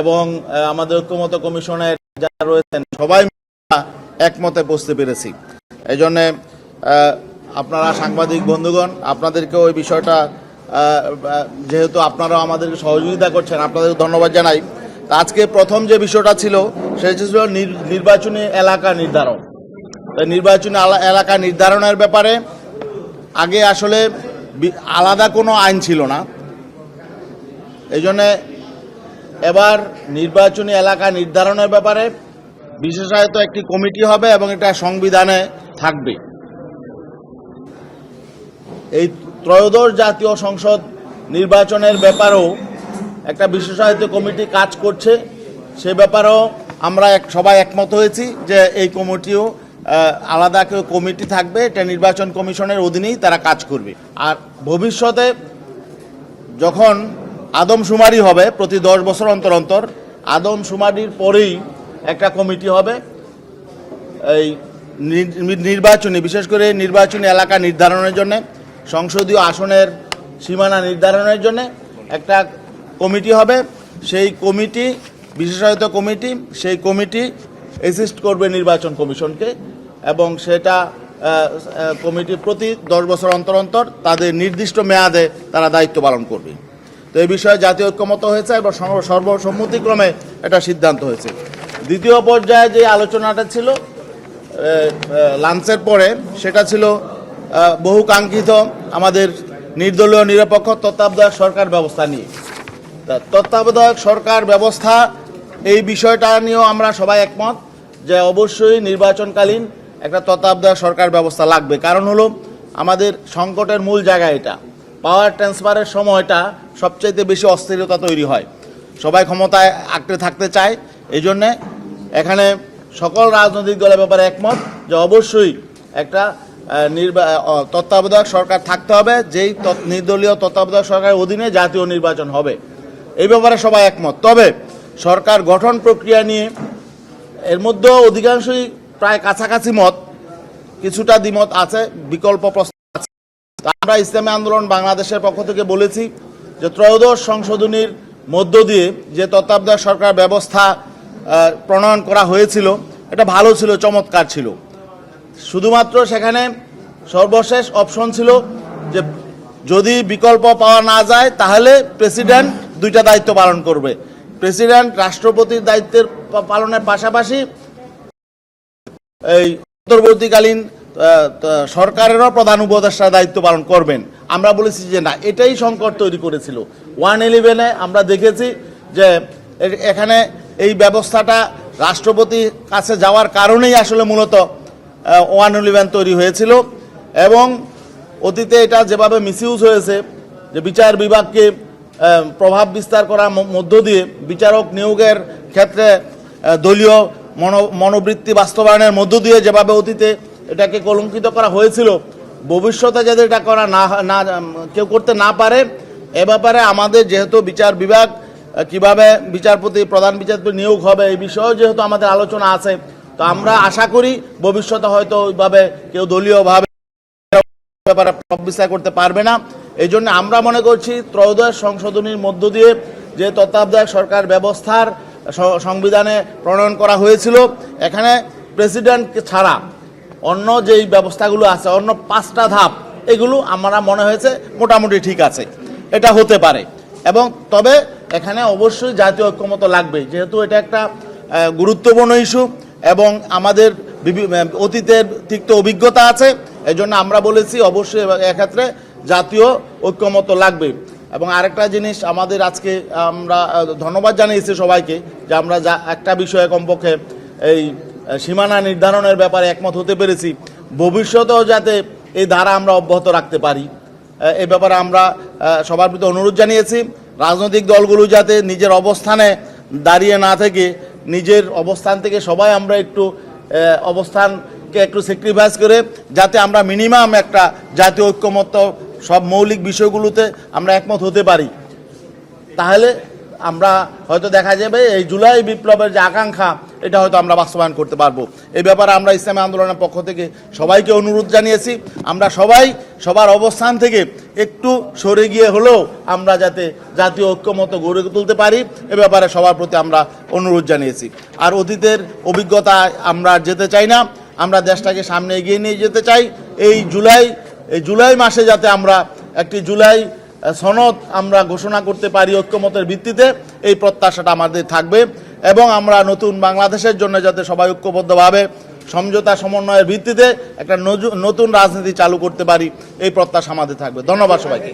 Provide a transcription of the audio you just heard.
এবং আমাদের ঐক্যমত কমিশনের যারা রয়েছেন, সবাই একমতে পৌঁছতে পেরেছি। এই জন্যে আপনারা সাংবাদিক বন্ধুগণ আপনাদেরকে ওই বিষয়টা যেহেতু আপনারা আমাদেরকে সহযোগিতা করছেন আপনাদের ধন্যবাদ জানাই। আজকে প্রথম যে বিষয়টা ছিল, সেটা ছিল নির্বাচনী এলাকা নির্ধারণ। নির্বাচনী এলাকা নির্ধারণের ব্যাপারে আগে আসলে আলাদা কোনো আইন ছিল না। এই জন্যে এবার নির্বাচনী এলাকা নির্ধারণের ব্যাপারে বিশেষায়িত একটি কমিটি হবে এবং এটা সংবিধানে থাকবে। এই ত্রয়োদশ জাতীয় সংসদ নির্বাচনের ব্যাপারেও একটা বিশেষায়িত কমিটি কাজ করছে। সে ব্যাপারেও আমরা এক সবাই একমত হয়েছি যে এই কমিটিও আলাদা কেউ কমিটি থাকবে। এটা নির্বাচন কমিশনের অধীনেই তারা কাজ করবে। আর ভবিষ্যতে যখন আদমশুমারি হবে প্রতি দশ বছর অন্তর অন্তর। আদমশুমারির পরেই একটা কমিটি হবে, এই নির- নির্বাচনী, বিশেষ করে নির্বাচনী এলাকা নির্ধারণের জন্য, সংসদীয় আসনের সীমানা নির্ধারণের জন্য একটা কমিটি হবে। সেই কমিটি, বিশেষায়িত কমিটি, সেই কমিটি অ্যাসিস্ট করবে নির্বাচন কমিশনকে এবং সেটা কমিটি প্রতি দশ বছর অন্তর অন্তর তাদের নির্দিষ্ট মেয়াদে তারা দায়িত্ব পালন করবে। তো এই বিষয়ে জাতীয় ঐক্যমত হয়েছে এবং সর্বসম্মতিক্রমে এটা সিদ্ধান্ত হয়েছে। দ্বিতীয় পর্যায়ে যে আলোচনাটা ছিল লাঞ্চের পরে সেটা ছিল বহু কাঙ্ক্ষিত আমাদের নির্দলীয় নিরপেক্ষ তত্ত্বাবধায়ক সরকার ব্যবস্থা নিয়ে। তত্ত্বাবধায়ক সরকার ব্যবস্থা, এই বিষয়টা নিয়েও আমরা সবাই একমত যে অবশ্যই নির্বাচনকালীন একটা তত্ত্বাবধায়ক সরকার ব্যবস্থা লাগবে। কারণ হলো, আমাদের সংকটের মূল জায়গা এটা। পাওয়ার ট্রান্সফারের সময়টা সবচাইতে বেশি অস্থিরতা তৈরি হয়। সবাই ক্ষমতায় আঁকড়ে থাকতে চায় এই জন্যে এখানে সকল রাজনৈতিক দলের ব্যাপারে একমত যে অবশ্যই একটা নির্বা তত্ত্বাবধায়ক সরকার থাকতে হবে, যেই নির্দলীয় তত্ত্বাবধায়ক সরকারের অধীনে জাতীয় নির্বাচন হবে। এই ব্যাপারে সবাই একমত। তবে সরকার গঠন প্রক্রিয়া নিয়ে এর মধ্যেও অধিকাংশই প্রায় কাছাকাছি মত, কিছুটা দ্বিমত আছে, বিকল্প প্রস্তাব আমরা ইসলামী আন্দোলন বাংলাদেশের পক্ষ থেকে বলেছি যে ত্রয়োদশ সংশোধনীর মধ্য দিয়ে যে তত্ত্বাবধায়ক সরকার ব্যবস্থা প্রণয়ন করা হয়েছিল, এটা ভালো ছিল, চমৎকার ছিল। শুধুমাত্র সেখানে সর্বশেষ অপশন ছিল যে যদি বিকল্প পাওয়া না যায়, তাহলে প্রেসিডেন্ট দুইটা দায়িত্ব পালন করবে। প্রেসিডেন্ট রাষ্ট্রপতির দায়িত্বের পালনের পাশাপাশি এই অন্তর্বর্তীকালীন সরকারেরও প্রধান উপদেষ্টা দায়িত্ব পালন করবেন। আমরা বলেছি যে না, এটাই সংকট তৈরি করেছিল। ওয়ান ইলেভেনে আমরা দেখেছি যে এখানে এই ব্যবস্থাটা রাষ্ট্রপতির কাছে যাওয়ার কারণেই আসলে মূলত ওয়ান ইলেভেন তৈরি হয়েছিল এবং অতীতে এটা যেভাবে মিসইউজ হয়েছে, যে বিচার বিভাগকে প্রভাব বিস্তার করার মধ্য দিয়ে বিচারক নিয়োগের ক্ষেত্রে দলীয় মনো, মনোবৃত্তি বাস্তবায়নের মধ্য দিয়ে যেভাবে অতীতে এটাকে কলঙ্কিত করা হয়েছিল। ভবিষ্যতে যাতে এটা করা না না, কেউ করতে না পারে, এ ব্যাপারে আমাদের যেহেতু বিচার বিভাগ কীভাবে বিচারপতি, প্রধান বিচারপতি নিয়োগ হবে এই বিষয়েও যেহেতু আমাদের আলোচনা আছে, তো আমরা আশা করি ভবিষ্যতে হয়তো ওইভাবে কেউ দলীয়ভাবে ব্যাপারে বিস্তার করতে পারবে না। এই জন্য আমরা মনে করছি ত্রয়োদশ সংশোধনীর মধ্য দিয়ে যে তত্ত্বাবধায়ক সরকার ব্যবস্থার সংবিধানে প্রণয়ন করা হয়েছিল, এখানে প্রেসিডেন্ট ছাড়া অন্য যেই ব্যবস্থাগুলো আছে, অন্য পাঁচটা ধাপ, এগুলো আমরা মনে হয়েছে মোটামুটি ঠিক আছে। এটা হতে পারে। এবং তবে এখানে অবশ্যই জাতীয় ঐক্যমত লাগবে যেহেতু এটা একটা গুরুত্বপূর্ণ ইস্যু এবং আমাদের অতীতের তিক্ত অভিজ্ঞতা আছে এই জন্য আমরা বলেছি অবশ্যই এক্ষেত্রে জাতীয় ঐক্যমত লাগবে এবং আরেকটা জিনিস আমাদের আজকে আমরা ধন্যবাদ জানিয়েছি সবাইকে যে আমরা যা, একটা বিষয়ে কমপক্ষে এই সীমানা নির্ধারণের ব্যাপারে একমত হতে পেরেছি। ভবিষ্যতেও যাতে এই ধারা আমরা অব্যাহত রাখতে পারি। এ ব্যাপারে আমরা সবার প্রতি অনুরোধ জানিয়েছি। রাজনৈতিক দলগুলো যাতে নিজের অবস্থানে দাঁড়িয়ে না থেকে, নিজের অবস্থান থেকে সবাই আমরা একটু অবস্থানকে একটু স্যাক্রিফাইস করে, যাতে আমরা মিনিমাম একটা জাতীয় ঐক্যমত্য, সব মৌলিক বিষয়গুলোতে আমরা একমত হতে পারি। তাহলে আমরা হয়তো দেখা যাবে এই জুলাই বিপ্লবের যে আকাঙ্ক্ষা, এটা হয়তো আমরা বাস্তবায়ন করতে পারব। এই ব্যাপারে আমরা ইসলামী আন্দোলনের পক্ষ থেকে সবাইকে অনুরোধ জানিয়েছি। আমরা সবাই সবার অবস্থান থেকে একটু সরে গিয়ে হলেও আমরা যাতে জাতীয় ঐক্যমত গড়ে তুলতে পারি, এ ব্যাপারে সবার প্রতি আমরা অনুরোধ জানিয়েছি। আর অতীতের অভিজ্ঞতা আমরা যেতে চাই না, আমরা দেশটাকে সামনে এগিয়ে নিয়ে যেতে চাই। এই জুলাই এই জুলাই মাসে যাতে আমরা একটি জুলাই সনদ আমরা ঘোষণা করতে পারি ঐক্যমতের ভিত্তিতে, এই প্রত্যাশাটা আমাদের থাকবে এবং আমরা নতুন বাংলাদেশের জন্য যাতে সবাই ঐক্যবদ্ধভাবে সমঝোতা সমন্বয়ের ভিত্তিতে একটা নতুন রাজনীতি চালু করতে পারি, এই প্রত্যাশা আমাদের থাকবে। ধন্যবাদ সবাইকে।